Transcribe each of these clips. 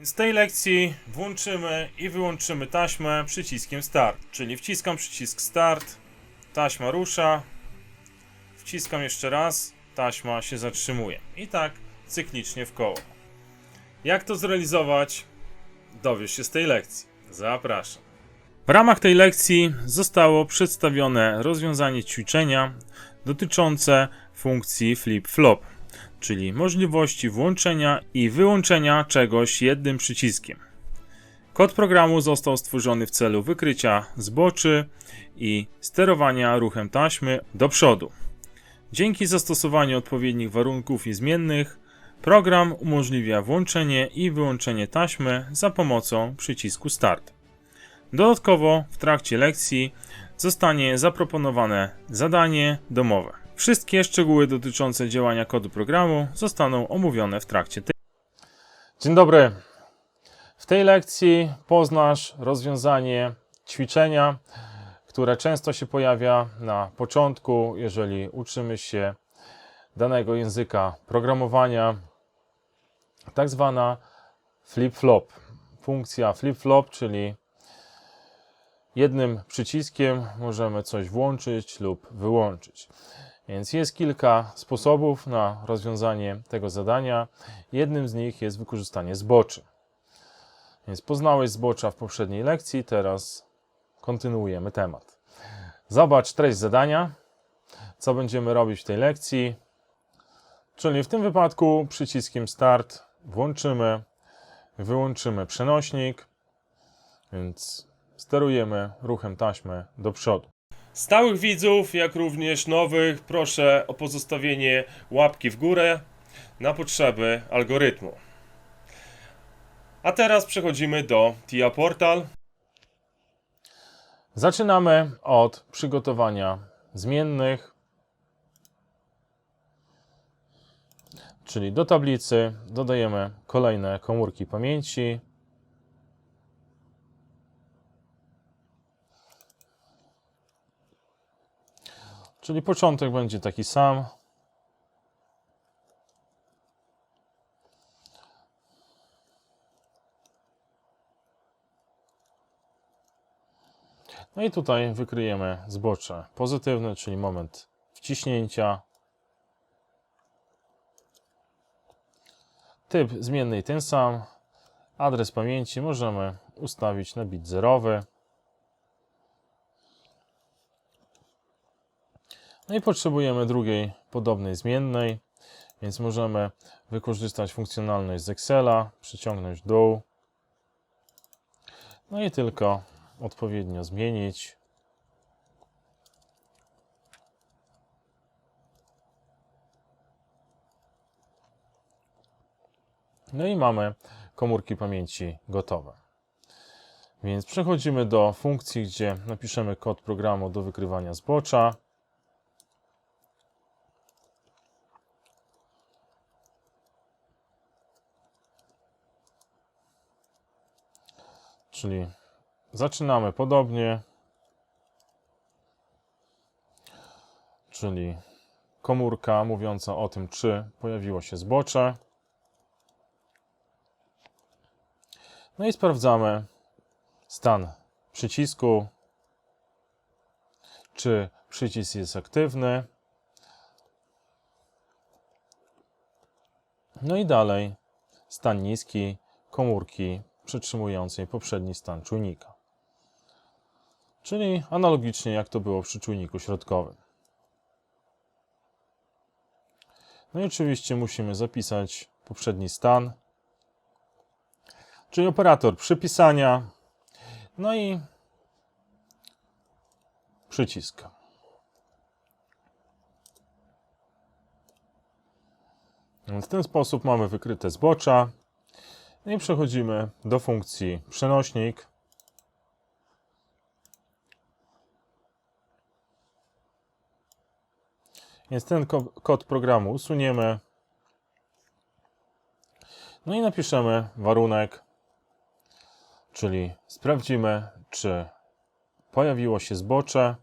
Więc w tej lekcji włączymy i wyłączymy taśmę przyciskiem Start. Czyli wciskam przycisk Start, taśma rusza, wciskam jeszcze raz, taśma się zatrzymuje. I tak cyklicznie w koło. Jak to zrealizować? Dowiesz się z tej lekcji. Zapraszam. W ramach tej lekcji zostało przedstawione rozwiązanie ćwiczenia dotyczące funkcji flip-flop, czyli możliwości włączenia i wyłączenia czegoś jednym przyciskiem. Kod programu został stworzony w celu wykrycia zboczy i sterowania ruchem taśmy do przodu. Dzięki zastosowaniu odpowiednich warunków i zmiennych, program umożliwia włączenie i wyłączenie taśmy za pomocą przycisku Start. Dodatkowo w trakcie lekcji zostanie zaproponowane zadanie domowe. Wszystkie szczegóły dotyczące działania kodu programu zostaną omówione w trakcie tej. Dzień dobry. W tej lekcji poznasz rozwiązanie ćwiczenia, które często się pojawia na początku, jeżeli uczymy się danego języka programowania, tak zwana flip-flop. Funkcja flip-flop, czyli jednym przyciskiem możemy coś włączyć lub wyłączyć. Więc jest kilka sposobów na rozwiązanie tego zadania. Jednym z nich jest wykorzystanie zboczy. Więc poznałeś zbocza w poprzedniej lekcji, teraz kontynuujemy temat. Zobacz treść zadania, co będziemy robić w tej lekcji. Czyli w tym wypadku przyciskiem Start włączymy, wyłączymy przenośnik, więc sterujemy ruchem taśmy do przodu. Stałych widzów, jak również nowych, proszę o pozostawienie łapki w górę na potrzeby algorytmu. A teraz przechodzimy do TIA Portal. Zaczynamy od przygotowania zmiennych, czyli do tablicy dodajemy kolejne komórki pamięci. Czyli początek będzie taki sam. No i tutaj wykryjemy zbocze pozytywne, czyli moment wciśnięcia. Typ zmiennej ten sam. Adres pamięci możemy ustawić na bit zerowy. No i potrzebujemy drugiej podobnej zmiennej, więc możemy wykorzystać funkcjonalność z Excela, przyciągnąć dół. No i tylko odpowiednio zmienić. No i mamy komórki pamięci gotowe. Więc przechodzimy do funkcji, gdzie napiszemy kod programu do wykrywania zbocza. Czyli zaczynamy podobnie. Czyli komórka mówiąca o tym, czy pojawiło się zbocze. No i sprawdzamy stan przycisku, czy przycisk jest aktywny. No i dalej stan niski komórki przytrzymującej poprzedni stan czujnika. Czyli analogicznie jak to było przy czujniku środkowym. No i oczywiście musimy zapisać poprzedni stan, czyli operator przypisania, no i przycisk. W ten sposób mamy wykryte zbocza, i przechodzimy do funkcji przenośnik. Więc ten ko kod programu usuniemy. No i napiszemy warunek, czyli sprawdzimy, czy pojawiło się zbocze.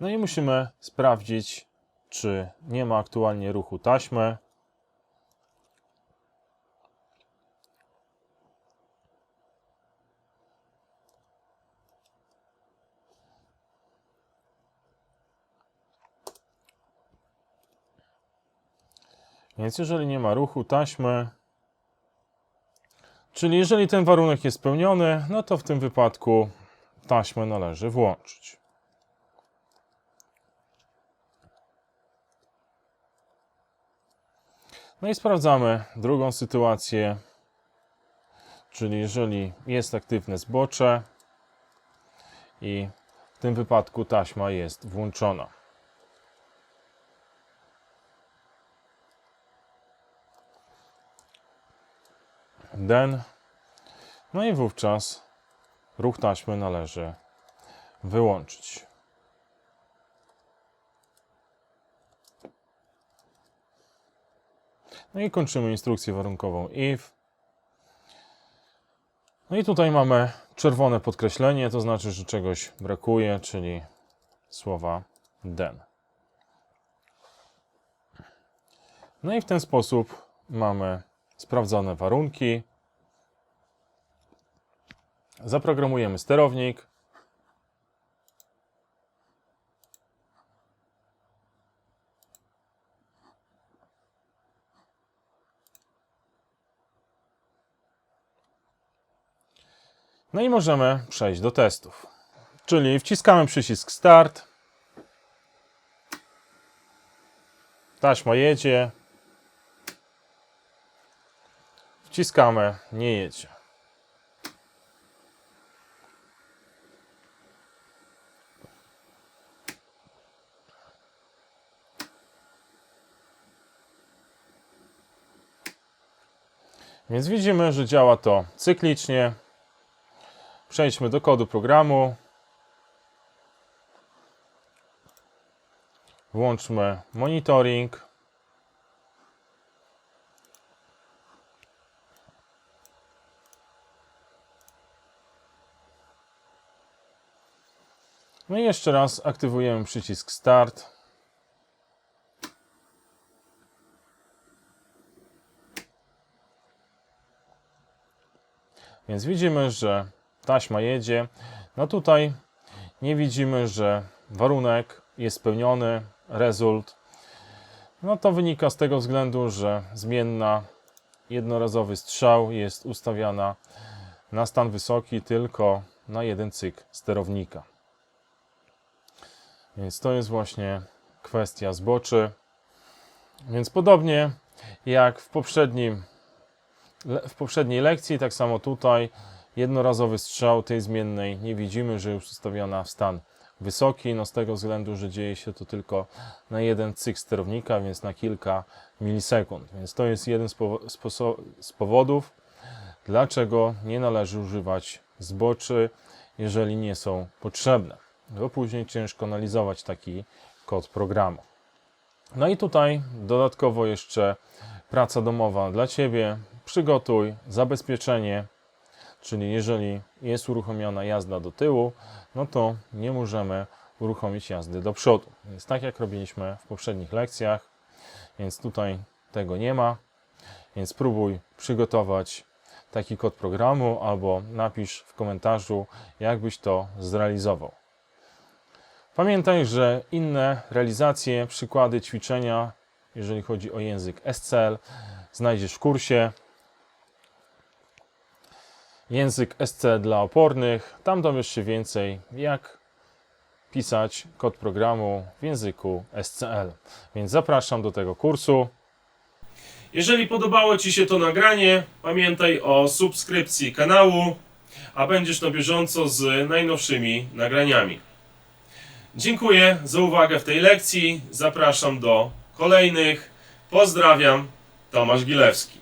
No i musimy sprawdzić, czy nie ma aktualnie ruchu taśmy. Więc jeżeli nie ma ruchu taśmy, czyli jeżeli ten warunek jest spełniony, no to w tym wypadku taśmę należy włączyć. No i sprawdzamy drugą sytuację, czyli jeżeli jest aktywne zbocze i w tym wypadku taśma jest włączona. Den. No i wówczas ruch taśmy należy wyłączyć. No i kończymy instrukcję warunkową if. No i tutaj mamy czerwone podkreślenie, to znaczy, że czegoś brakuje, czyli słowa den. No i w ten sposób mamy sprawdzone warunki. Zaprogramujemy sterownik. No i możemy przejść do testów. Czyli wciskamy przycisk Start. Taśma jedzie. Wciskamy, nie jedzie. Więc widzimy, że działa to cyklicznie. Przejdźmy do kodu programu. Włączmy monitoring. No i jeszcze raz aktywujemy przycisk Start. Więc widzimy, że taśma jedzie. No tutaj nie widzimy, że warunek jest spełniony, result. No to wynika z tego względu, że zmienna jednorazowy strzał jest ustawiana na stan wysoki tylko na jeden cykl sterownika. Więc to jest właśnie kwestia zboczy. Więc podobnie jak w poprzednim w poprzedniej lekcji, tak samo tutaj jednorazowy strzał tej zmiennej nie widzimy, że już ustawiona w stan wysoki, no z tego względu, że dzieje się to tylko na jeden cykl sterownika, więc na kilka milisekund. Więc to jest jeden z, z powodów, dlaczego nie należy używać zboczy, jeżeli nie są potrzebne, bo później ciężko analizować taki kod programu. No i tutaj dodatkowo jeszcze praca domowa dla Ciebie. Przygotuj zabezpieczenie, czyli jeżeli jest uruchomiona jazda do tyłu, no to nie możemy uruchomić jazdy do przodu. Więc tak jak robiliśmy w poprzednich lekcjach, więc tutaj tego nie ma. Więc spróbuj przygotować taki kod programu albo napisz w komentarzu, jak byś to zrealizował. Pamiętaj, że inne realizacje, przykłady, ćwiczenia, jeżeli chodzi o język SCL, znajdziesz w kursie. Język SCL dla opornych. Tam dowiesz się więcej, jak pisać kod programu w języku SCL. Więc zapraszam do tego kursu. Jeżeli podobało Ci się to nagranie, pamiętaj o subskrypcji kanału, a będziesz na bieżąco z najnowszymi nagraniami. Dziękuję za uwagę w tej lekcji. Zapraszam do kolejnych. Pozdrawiam, Tomasz Gilewski.